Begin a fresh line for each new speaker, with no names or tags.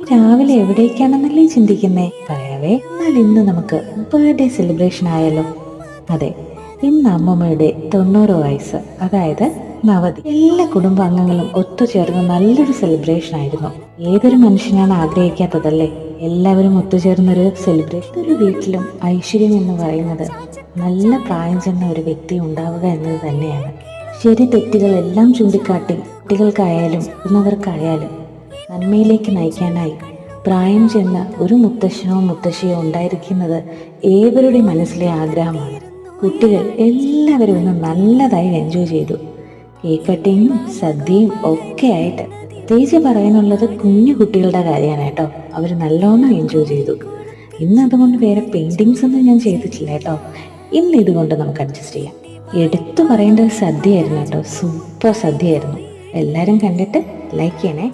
രാവിലെ എവിടേക്കാണെന്നല്ലേ ചിന്തിക്കുന്നേ? പറയാവേ എന്നാൽ ഇന്ന് നമുക്ക് ബർത്ത്ഡേ സെലിബ്രേഷൻ ആയാലോ അതെ ഇന്ന് അമ്മമ്മയുടെ തൊണ്ണൂറ് വയസ്സ്. അതായത് നവതി. എല്ലാ കുടുംബാംഗങ്ങളും ഒത്തുചേർന്ന് നല്ലൊരു സെലിബ്രേഷൻ ആയിരുന്നു. ഏതൊരു മനുഷ്യനാണ് ആഗ്രഹിക്കാത്തതല്ലേ? എല്ലാവരും ഒത്തുചേർന്നൊരു സെലിബ്രേഷൻ ഒരു വീട്ടിലും ഐശ്വര്യം എന്ന് പറയുന്നത് നല്ല പ്രായം ചെന്ന ഒരു വ്യക്തി ഉണ്ടാവുക എന്നത് തന്നെയാണ്. ശരി തെറ്റുകളെല്ലാം ചൂണ്ടിക്കാട്ടി കുട്ടികൾക്കായാലും മുതിർന്നവർക്കായാലും നന്മയിലേക്ക് നയിക്കാനായി പ്രായം ചെന്ന ഒരു മുത്തശ്ശനോ മുത്തശ്ശിയോ ഉണ്ടായിരിക്കുന്നത് ഏവരുടെ മനസ്സിലെ ആഗ്രഹമാണ്. കുട്ടികൾ എല്ലാവരും ഒന്ന് നല്ലതായി എൻജോയ് ചെയ്തു. കേക്ക് കട്ടിങ്ങും സദ്യയും ഒക്കെ ആയിട്ട് പ്രത്യേകിച്ച് പറയാനുള്ളത് കുഞ്ഞു കുട്ടികളുടെ കാര്യമാണ് കേട്ടോ. അവർ നല്ലോണം എൻജോയ് ചെയ്തു. ഇന്ന് അതുകൊണ്ട് വേറെ പെയിന്റിങ്സ് ഒന്നും ഞാൻ ചെയ്തിട്ടില്ല കേട്ടോ. ഇന്ന് ഇതുകൊണ്ട് നമുക്ക് അഡ്ജസ്റ്റ് ചെയ്യാം. എടുത്തു പറയേണ്ട സദ്യയായിരുന്നു കേട്ടോ. സൂപ്പർ സദ്യയായിരുന്നു. എല്ലാവരും കണ്ടിട്ട് ലൈക്ക് ചെയ്യണേ.